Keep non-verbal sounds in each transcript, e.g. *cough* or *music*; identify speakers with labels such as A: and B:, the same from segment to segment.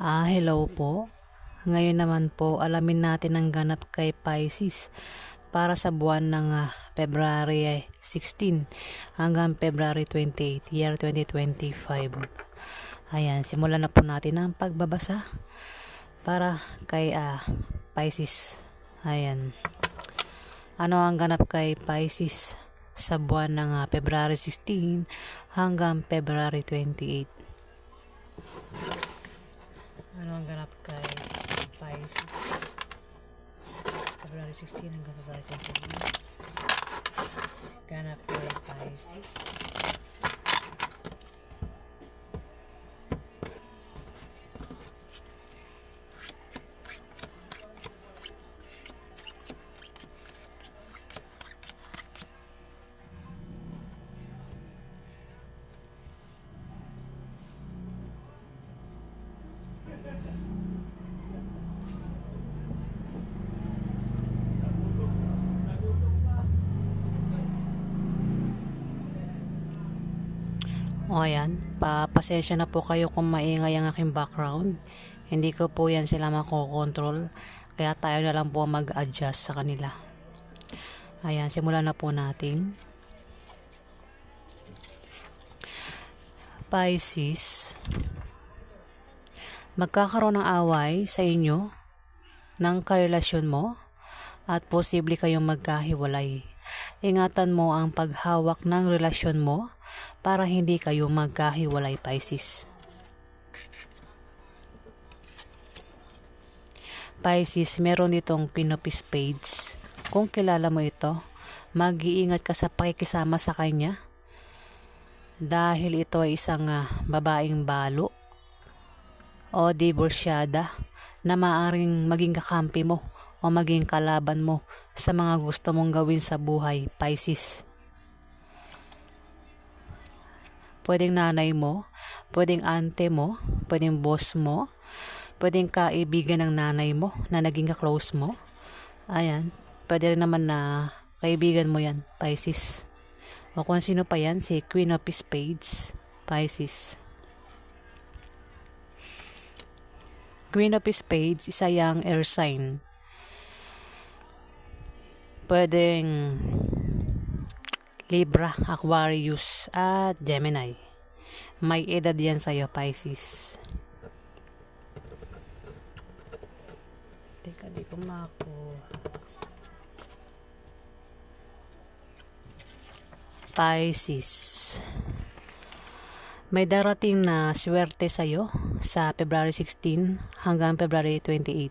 A: Ah, hello po. Ngayon naman po, alamin natin ang ganap kay Pisces para sa buwan ng ah, February 16 hanggang February 28, year 2025. Ayan, simulan na po natin ang pagbabasa para kay ah, Pisces. Ayan. Ano ang ganap kay Pisces sa buwan ng ah, February 16 hanggang February 28? Ano ang ganap kay Pisces? February 16 hanggang February 28. Ganap kay Pisces. O ayan, papasensya na po kayo kung maingay ang aking background. Hindi ko po yan sila makokontrol. Kaya tayo na lang po mag-adjust sa kanila. Ayan, simulan na po natin. Pisces, magkakaroon ng away sa inyo ng karelasyon mo at posible kayong magkahiwalay. Ingatan mo ang paghawak ng relasyon mo para hindi kayo magkahiwalay Pisces. Pisces, meron ditong Queen of Spades. Kung kilala mo ito, mag-iingat ka sa pakikisama sa kanya dahil ito ay isang ah, babaeng balo o divorsyada na maaring maging kakampi mo o maging kalaban mo sa mga gusto mong gawin sa buhay, Pisces. Pwedeng nanay mo, pwedeng ante mo, pwedeng boss mo, pwedeng kaibigan ng nanay mo na naging ka-close mo. Ayan, pwede rin naman na kaibigan mo yan, Pisces. O kung sino pa yan, si Queen of Spades, Pisces. Queen of Spades, isa yang air sign. Pwedeng Libra, Aquarius, at Gemini. May edad yan sa'yo, Pisces. Teka, di ko makuha. Pisces. May darating na swerte sa'yo sa February 16 hanggang February 28.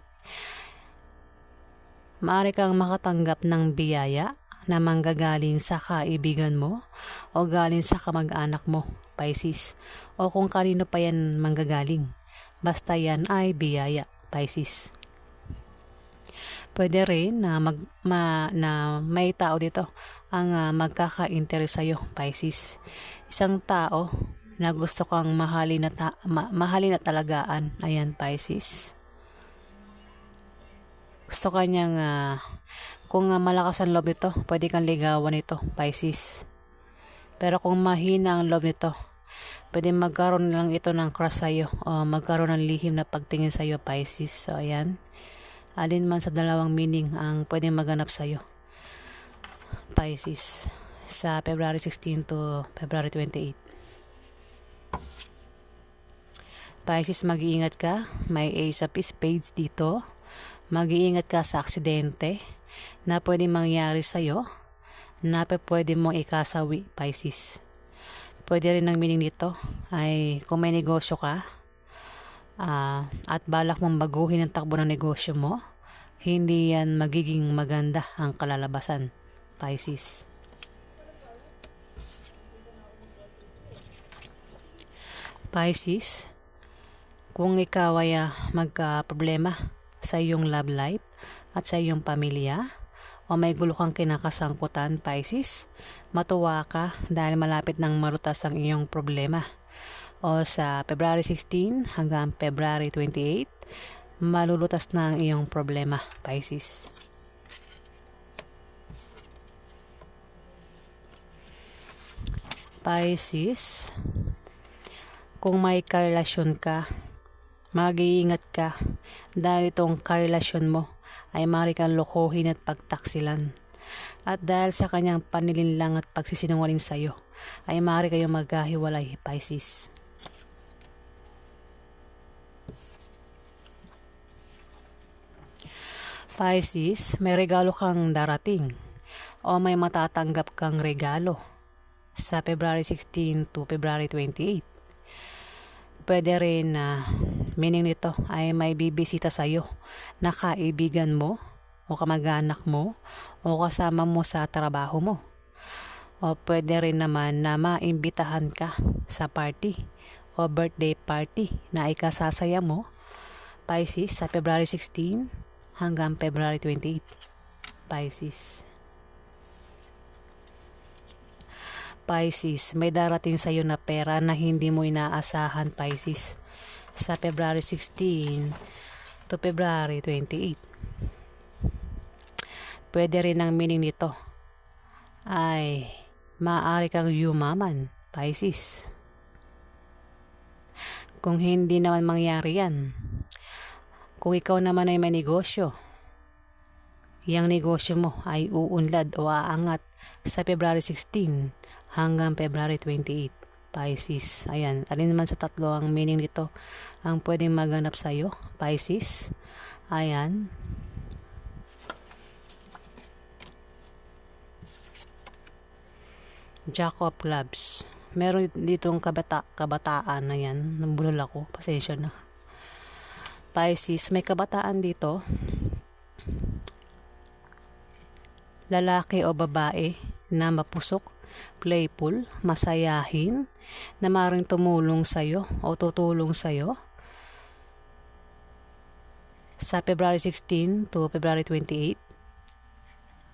A: Maaari kang makatanggap ng biyaya na manggagaling sa kaibigan mo o galing sa kamag-anak mo, Pisces, o kung kanino pa yan manggagaling. Basta yan ay biyaya, Pisces. Pwede rin na, mag, ma, na may tao dito ang uh, magkaka-interest sa'yo, Pisces. Isang tao na gusto kang mahalin na, ta- ma- mahalin at talagaan. Ayan, Pisces. Gusto kanyang, uh, kung uh, malakas ang loob nito, pwede kang ligawan ito, Pisces. Pero kung mahina ang loob nito, pwede magkaroon lang ito ng crush sa'yo o magkaroon ng lihim na pagtingin sa'yo, Pisces. So, ayan. Alin man sa dalawang meaning ang pwedeng maganap sa'yo, Pisces, sa February 16 to February 28. Pisces, mag-iingat ka. May Ace of Spades dito. Mag-iingat ka sa aksidente na pwede mangyari sa'yo na pwede mong ikasawi, Pisces. Pwede rin ang meaning nito ay kung may negosyo ka uh, at balak mong baguhin ang takbo ng negosyo mo, hindi yan magiging maganda ang kalalabasan, Pisces. Pisces, kung ikaw ay uh, magka-problema sa iyong love life at sa iyong pamilya, o may gulo kang kinakasangkutan, Pisces, matuwa ka dahil malapit nang marutas ang iyong problema. O sa February 16 hanggang February 28, malulutas na ang iyong problema, Pisces. Pisces, kung may karelasyon ka Mag-iingat ka dahil itong karelasyon mo ay maaari kang lokohin at pagtaksilan. At dahil sa kanyang panilinlang at pagsisinungaling sa iyo, ay maaari kayong magkahiwalay, Pisces. Pisces, may regalo kang darating o may matatanggap kang regalo sa February 16 to February 28. Pwede rin na meaning nito ay may bibisita sa iyo na kaibigan mo o kamag-anak mo o kasama mo sa trabaho mo. O pwede rin naman na maimbitahan ka sa party o birthday party na ikasasaya mo Pisces sa February 16 hanggang February 28 Pisces Pisces, may darating sa iyo na pera na hindi mo inaasahan Pisces sa February 16 to February 28. Pwede rin ang meaning nito ay maaari kang yumaman Pisces. Kung hindi naman mangyari yan, kung ikaw naman ay may negosyo, yung negosyo mo ay uunlad o aangat sa February 16 hanggang February 28. Pisces. Ayan. Alin naman sa tatlo ang meaning nito ang pwedeng maganap sa iyo? Pisces. Ayan. Jack of Clubs. Meron ditong kabata, kabataan na yan. Nambulol ako. Pasensya na. Pisces. May kabataan dito. Lalaki o babae na mapusok playful, masayahin, na maring tumulong sa'yo o tutulong sa'yo. Sa February 16 to February 28,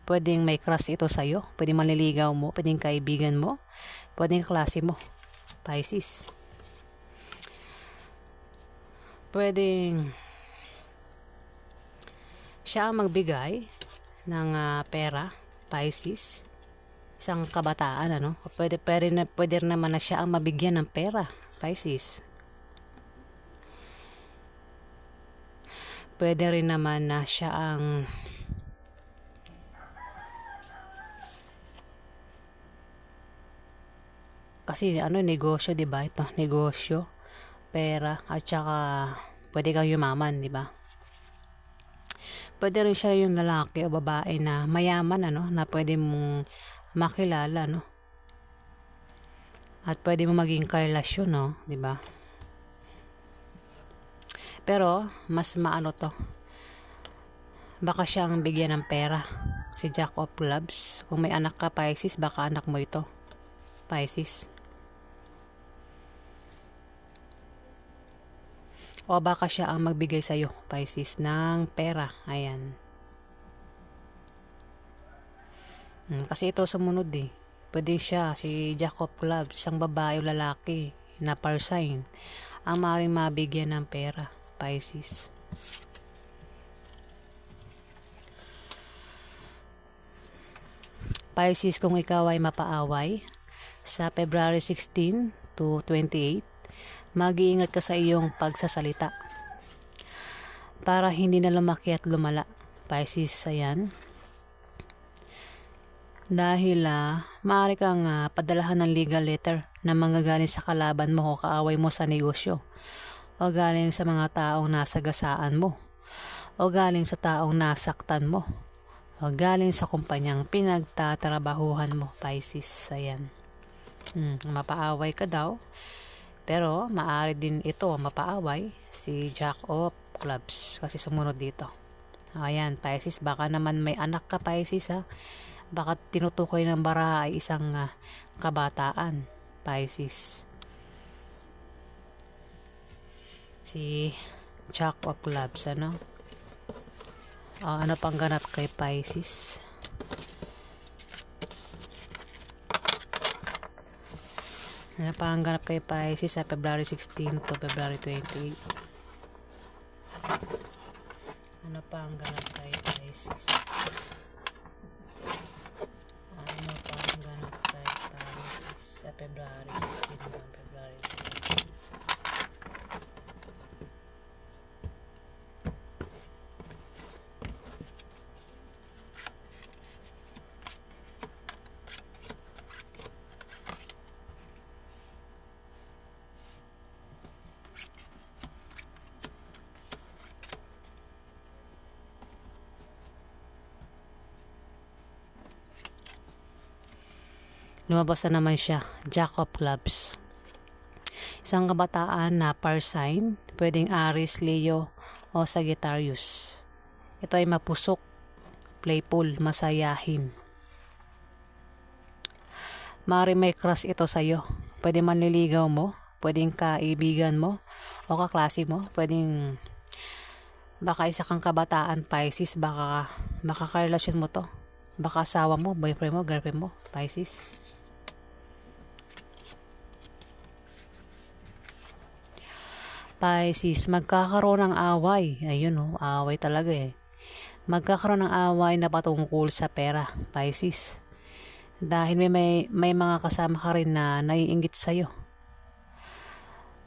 A: pwedeng may crush ito sa'yo, pwedeng manliligaw mo, pwedeng kaibigan mo, pwedeng klase mo, Pisces. Pwedeng siya ang magbigay ng uh, pera, Pisces. Isang kabataan ano? Pwede pwede na pwede naman na siya ang mabigyan ng pera Pisces. Pwede rin naman na siya ang kasi ano negosyo 'di ba? Ito negosyo pera at saka pwede kang yumaman 'di ba pwede rin siya yung lalaki o babae na mayaman ano na pwede mong makilala, no? At pwede mo maging karelasyon, no? ba? Diba? Pero, mas maano to. Baka siyang bigyan ng pera. Si Jack of Clubs. Kung may anak ka, Pisces, baka anak mo ito. Pisces. O baka siya ang magbigay sa'yo, Pisces, ng pera. Ayan. Hmm, kasi ito sumunod eh. Pwede siya, si Jacob Club, isang babae o lalaki na par sign, ang maaaring mabigyan ng pera, Pisces. Pisces, kung ikaw ay mapaaway, sa February 16 to 28, mag-iingat ka sa iyong pagsasalita. Para hindi na lumaki at lumala. Pisces, ayan. Dahil uh, maaari kang uh, padalahan ng legal letter na manggagaling sa kalaban mo o kaaway mo sa negosyo o galing sa mga taong nasagasaan mo o galing sa taong nasaktan mo o galing sa kumpanyang pinagtatrabahuhan mo Pisces ayan. Hmm, mapaaway ka daw pero maaari din ito mapaaway si Jack of Clubs kasi sumunod dito. Ayan Pisces baka naman may anak ka Pisces ha? Baka tinutukoy ng bara ay isang uh, kabataan Pisces. Si Jack of Clubs ano? Uh, ano pang ganap kay Pisces ano pang ganap kay Pisces sa February 16 to February 28 ano pang ganap kay Pisces February 16 hanggang February lumabas na naman siya, Jack of Clubs. Isang kabataan na par pwedeng Aries, Leo, o Sagittarius. Ito ay mapusok, playful, masayahin. Mari may crush ito sa'yo. Pwede manliligaw mo, pwedeng kaibigan mo, o kaklase mo, pwedeng baka isa kang kabataan Pisces, baka baka karelasyon mo to. Baka asawa mo, boyfriend mo, girlfriend mo, Pisces. Pisces, magkakaroon ng away. Ayun oh, away talaga eh. Magkakaroon ng away na patungkol sa pera, Pisces. Dahil may, may, may mga kasama ka rin na naiingit sa'yo.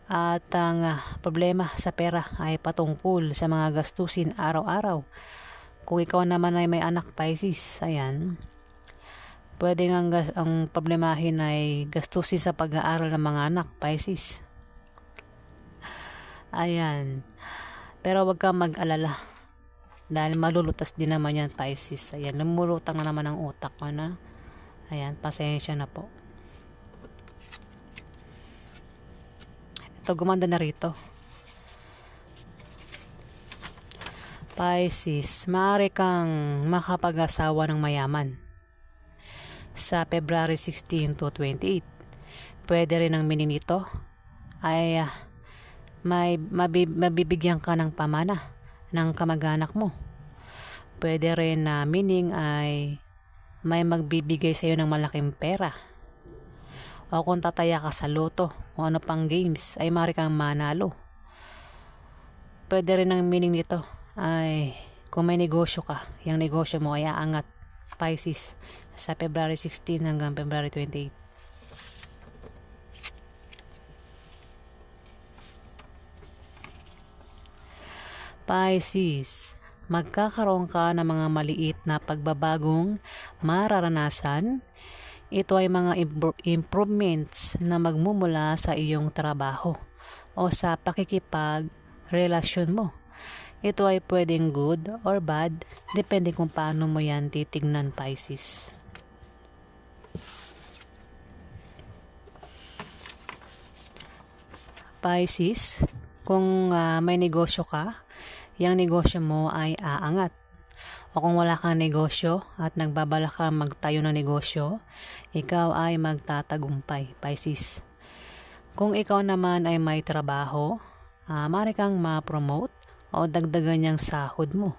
A: At ang ah, problema sa pera ay patungkol sa mga gastusin araw-araw. Kung ikaw naman ay may anak Pisces, ayan, pwede ang, ang problemahin ay gastusin sa pag-aaral ng mga anak Pisces. Ayan. Pero wag kang mag-alala. Dahil malulutas din naman yan Pisces. Ayan, lumulutang na naman ang utak ko na. Ayan, pasensya na po. Ito, gumanda na rito. Pisces, maaari kang makapag-asawa ng mayaman sa February 16 to 28. Pwede rin ang meaning nito ay ah, may mabi- mabibigyan ka ng pamana ng kamag-anak mo. Pwede rin na meaning ay may magbibigay sa iyo ng malaking pera. O kung tataya ka sa loto o ano pang games ay mari kang manalo. Pwede rin ang meaning nito ay kung may negosyo ka, yung negosyo mo ay aangat Pisces sa February 16 hanggang February 28. Pisces, magkakaroon ka ng mga maliit na pagbabagong mararanasan. Ito ay mga impro- improvements na magmumula sa iyong trabaho o sa pakikipag-relasyon mo. Ito ay pwedeng good or bad, depende kung paano mo yan titignan, Pisces. Pisces, kung ah, may negosyo ka, yung negosyo mo ay aangat. O kung wala kang negosyo at nagbabala ka magtayo ng negosyo, ikaw ay magtatagumpay, Pisces. Kung ikaw naman ay may trabaho, uh, mari kang ma-promote o dagdagan niyang sahod mo.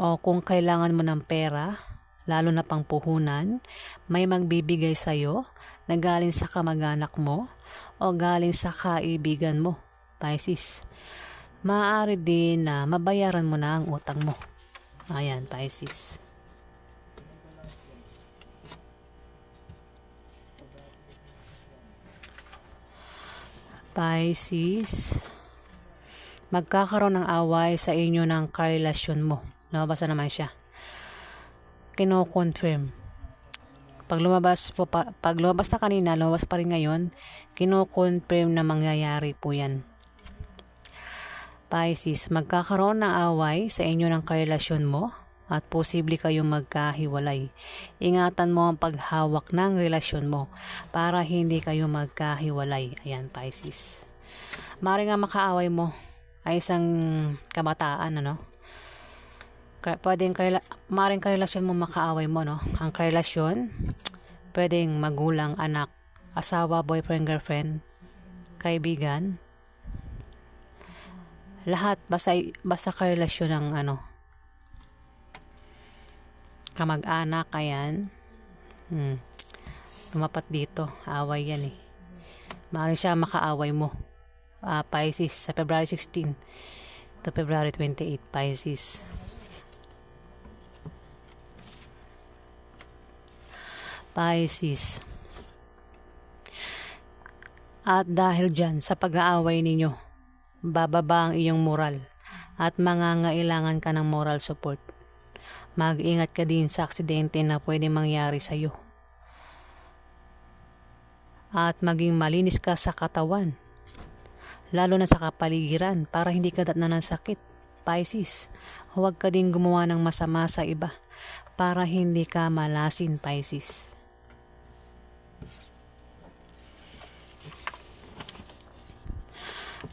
A: O kung kailangan mo ng pera, lalo na pang puhunan, may magbibigay sa'yo na galing sa kamag-anak mo o galing sa kaibigan mo, Pisces. Maaari din na mabayaran mo na ang utang mo. Ayan, Pisces. Pisces, magkakaroon ng away sa inyo ng karelasyon mo. Lumabas na naman siya. Kino-confirm. Pag lumabas po pa, pag lumabas na kanina, lumabas pa rin ngayon, kino-confirm na mangyayari po yan. Pisces, magkakaroon ng away sa inyo ng karelasyon mo at posible kayong magkahiwalay. Ingatan mo ang paghawak ng relasyon mo para hindi kayo magkahiwalay. Ayan, Pisces. Mari nga makaaway mo ay isang kabataan, ano? Pwedeng karela- maring karelasyon mo makaaway mo, no? Ang karelasyon, pwedeng magulang, anak, asawa, boyfriend, girlfriend, kaibigan, lahat basta basta karelasyon ng ano kamag-anak ayan. Hmm. tumapat dito. Away yan eh. Maaaring siya makaaway mo. Uh, Pisces sa February 16 to February 28 Pisces. Pisces. At dahil dyan sa pag-aaway ninyo bababa ang iyong moral at mangangailangan ka ng moral support. Mag-ingat ka din sa aksidente na pwede mangyari sa iyo. At maging malinis ka sa katawan, lalo na sa kapaligiran para hindi ka datna ng sakit. Pisces, huwag ka din gumawa ng masama sa iba para hindi ka malasin Pisces.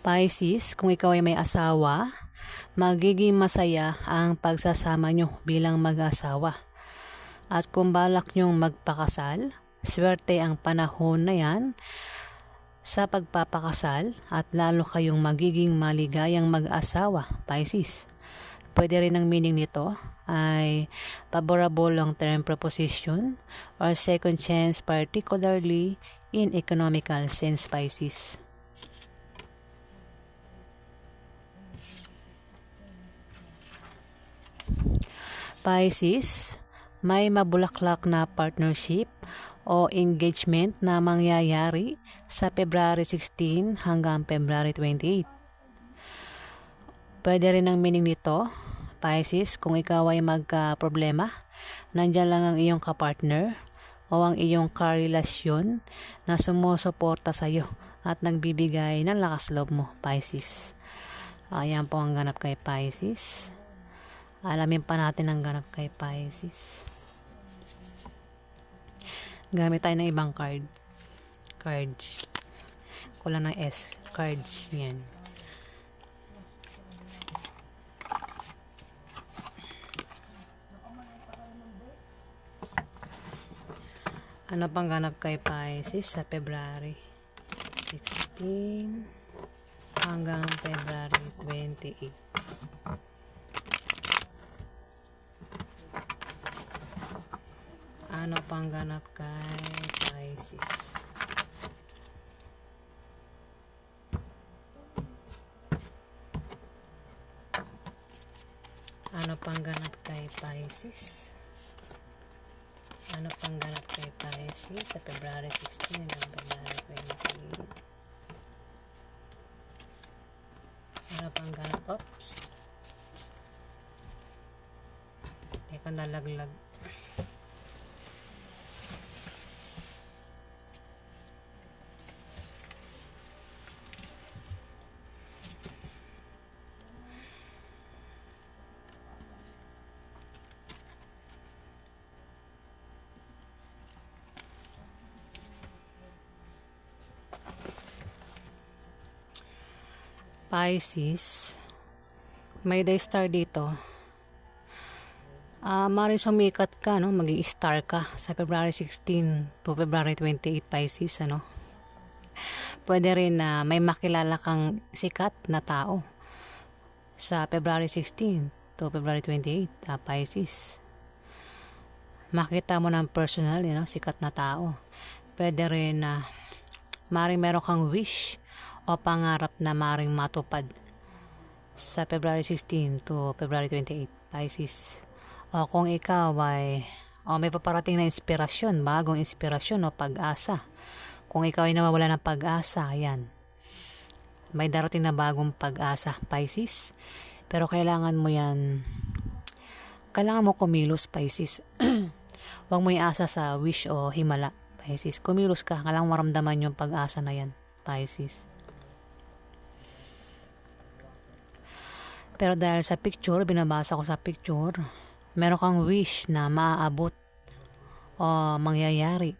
A: Pisces, kung ikaw ay may asawa, magiging masaya ang pagsasama nyo bilang mag-asawa. At kung balak nyong magpakasal, swerte ang panahon na yan sa pagpapakasal at lalo kayong magiging maligayang mag-asawa, Pisces. Pwede rin ang meaning nito ay favorable long-term proposition or second chance particularly in economical sense, Pisces. Pisces, may mabulaklak na partnership o engagement na mangyayari sa February 16 hanggang February 28. Pwede rin ang meaning nito, Pisces, kung ikaw ay magka-problema, nandyan lang ang iyong kapartner o ang iyong karelasyon na sumusuporta sa iyo at nagbibigay ng lakas loob mo, Pisces. Ayan po ang ganap kay Pisces. Alamin pa natin ang ganap kay Pisces. Gamit tayo ng ibang card. Cards. Kulang ng S. Cards. Yan. Ano pang ganap kay Pisces sa February 16 hanggang February 28. Ano pang ganap kay Pisces? Ano pang ganap kay Pisces? Ano pang ganap kay Pisces sa February 16 hanggang February 20? Ano pang ganap? Oops. Teka, nalaglag. Pisces, may day star dito. Ah, uh, mari sumikat ka, no? Magi star ka sa February 16 to February 28 Pisces, ano? Pwede rin na uh, may makilala kang sikat na tao sa February 16 to February 28, uh, Pisces. Makita mo ng personal, you know, sikat na tao. Pwede rin na uh, maring meron kang wish o pangarap na maring matupad sa February 16 to February 28 Pisces. O kung ikaw ay o may paparating na inspirasyon bagong inspirasyon o pag-asa. Kung ikaw ay nawawala ng pag-asa ayan. May darating na bagong pag-asa Pisces. Pero kailangan mo yan kailangan mo kumilos Pisces. *clears throat* Huwag mo iasa sa wish o himala Pisces. Kumilos ka kailangan maramdaman yung pag-asa na yan Pisces Pero dahil sa picture, binabasa ko sa picture, meron kang wish na maaabot o mangyayari.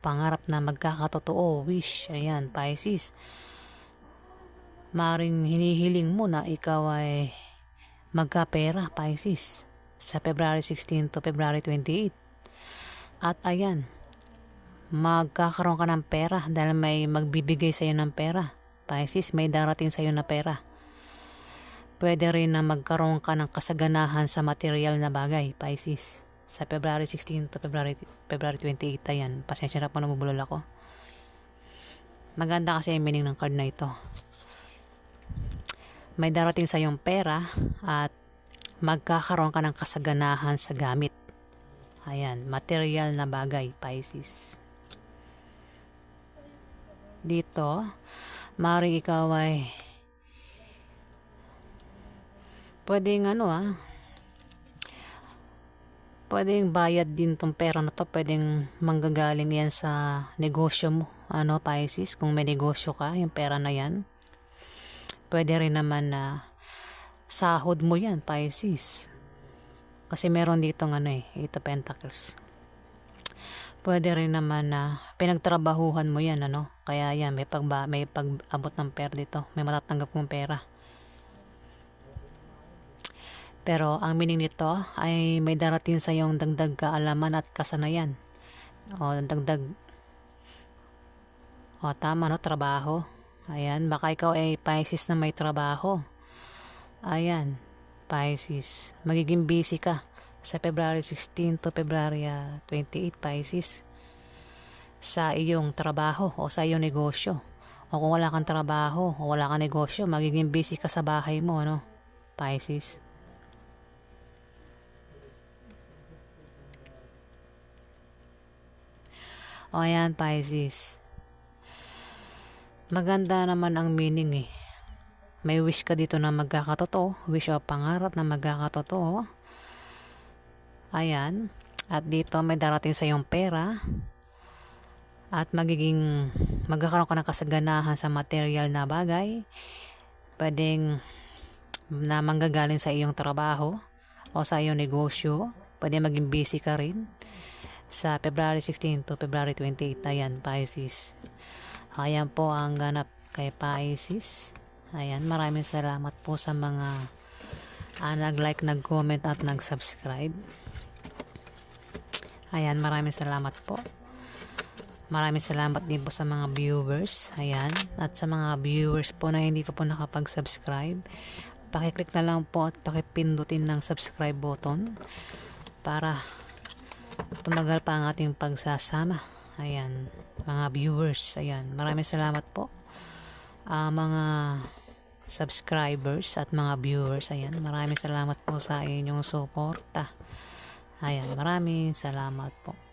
A: Pangarap na magkakatotoo, wish. Ayan, Pisces. Maring hinihiling mo na ikaw ay magkapera, Pisces. Sa February 16 to February 28. At ayan, magkakaroon ka ng pera dahil may magbibigay sa iyo ng pera. Pisces, may darating sa iyo na pera Pwede rin na magkaroon ka ng kasaganahan sa material na bagay, Pisces. Sa February 16 to February, February 28, ayan. Pasensya na po namubulol ako. Maganda kasi yung meaning ng card na ito. May darating sa iyong pera at magkakaroon ka ng kasaganahan sa gamit. Ayan, material na bagay, Pisces. Dito, maaaring ikaw ay pwedeng ano ah pwedeng bayad din tong pera na to pwedeng manggagaling yan sa negosyo mo ano Pisces kung may negosyo ka yung pera na yan pwede rin naman na sahod mo yan Pisces Kasi meron dito ano eh, ito pentacles. Pwede rin naman na pinagtrabahuhan mo yan, ano? Kaya yan, may, pagba, may pag-abot ng pera dito. May matatanggap mong pera. Pero ang meaning nito ay may darating sa iyong dagdag kaalaman at kasanayan. O dagdag O tama no, trabaho. Ayan, baka ikaw ay Pisces na may trabaho. Ayan, Pisces. Magiging busy ka sa February 16 to February ah, 28 Pisces sa iyong trabaho o sa iyong negosyo. O kung wala kang trabaho o wala kang negosyo, magiging busy ka sa bahay mo, no? Pisces. O ayan, Pisces. Maganda naman ang meaning eh. May wish ka dito na magkakatotoo. Wish o pangarap na magkakatotoo. Ayan. At dito may darating sa iyong pera. At magiging magkakaroon ka ng kasaganahan sa material na bagay. Pwedeng na manggagaling sa iyong trabaho o sa iyong negosyo. Pwede maging busy ka rin sa February 16 to February 28. Ayan, Pisces. Ayan po ang ganap kay Pisces. Ayan, maraming salamat po sa mga ah, nag-like, nag-comment at nag-subscribe. Ayan, maraming salamat po. Maraming salamat din po sa mga viewers. Ayan. At sa mga viewers po na hindi pa po nakapag-subscribe, pakiclick na lang po at pakipindutin ng subscribe button para tumagal pa ang ating pagsasama. Ayan, mga viewers. Ayan, maraming salamat po. Ah, mga subscribers at mga viewers. Ayan, maraming salamat po sa inyong suporta. Ayan, maraming salamat po.